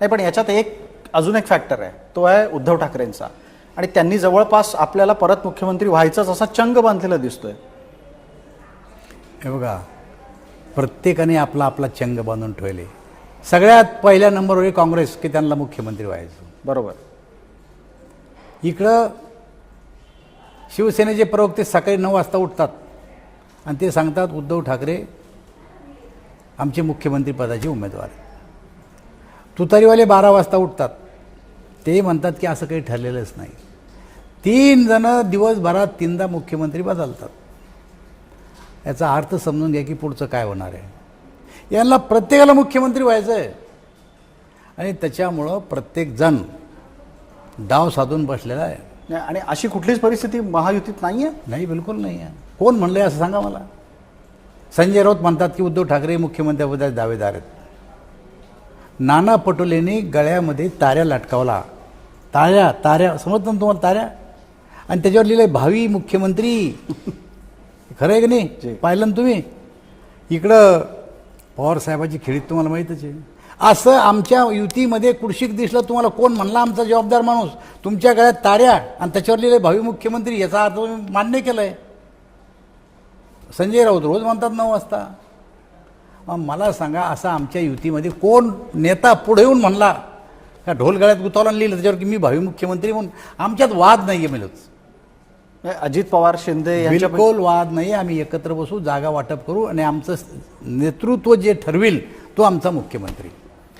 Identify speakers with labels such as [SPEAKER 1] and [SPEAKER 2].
[SPEAKER 1] नाही पण याच्यात एक अजून एक फॅक्टर आहे. तो आहे उद्धव ठाकरेंचा. आणि त्यांनी जवळपास आपल्याला परत मुख्यमंत्री व्हायचाच असा चंग बांधलेला दिसतोय.
[SPEAKER 2] हे बघा प्रत्येकाने आपला आपला चंग बांधून ठेवले. सगळ्यात पहिल्या नंबरवर काँग्रेस की त्यांना मुख्यमंत्री व्हायचं.
[SPEAKER 1] बरोबर.
[SPEAKER 2] इकडं शिवसेनेचे प्रवक्ते सकाळी नऊ वाजता उठतात. आणि ते सांगतात उद्धव ठाकरे आमचे मुख्यमंत्री पदाचे उमेदवार आहेत. तुतारीवाले बारा वाजता उठतात. ते म्हणतात की असं काही ठरलेलंच नाही. तीन जणं दिवसभरात तीनदा मुख्यमंत्री बदलतात. याचा अर्थ समजून घ्या की पुढचं काय होणार आहे. यांना प्रत्येकाला मुख्यमंत्री व्हायचं आहे आणि त्याच्यामुळं प्रत्येकजण डाव साधून बसलेला आहे.
[SPEAKER 1] नाही, आणि अशी कुठलीच परिस्थिती महायुतीत नाहीये?
[SPEAKER 2] नाही बिलकुल नाही आहे कोण म्हणलंय असं सांगा मला. संजय राऊत म्हणतात की उद्धव ठाकरे मुख्यमंत्र्यापदाचे दावेदार आहेत. नाना पटोलेंनी गळ्यामध्ये ताऱ्या लटकावला. ताऱ्या ताऱ्या समजतं ना तुम्हाला ताऱ्या? आणि त्याच्यावर लिहिलंय भावी मुख्यमंत्री. खरं आहे की. नाही? पाहिलं ना तुम्ही? इकडं पवार साहेबाची खेळीत तुम्हाला माहीतच आहे. असं आमच्या युतीमध्ये कुडशिक दिसलं तुम्हाला कोण म्हणला आमचा जबाबदार माणूस? तुमच्या गळ्यात ताऱ्या आणि त्याच्यावर लिहिले भावी मुख्यमंत्री याचा अर्थ मान्य केलाय. संजय राऊत रोज म्हणतात नऊ वाजता. मग मला सांगा असं आमच्या युतीमध्ये कोण नेता पुढे येऊन म्हणला का ढोल गळ्यात गुतावला आणि लिहिलं त्याच्यावर की मी भावी मुख्यमंत्री म्हणून. आमच्यात वाद नाही आहे मिळत
[SPEAKER 1] अजित पवार शिंदे
[SPEAKER 2] बिलकुल वाद नाही आम्ही एकत्र बसू जागा वाटप करू आणि आमचं नेतृत्व जे ठरविल तो आमचा मुख्यमंत्री.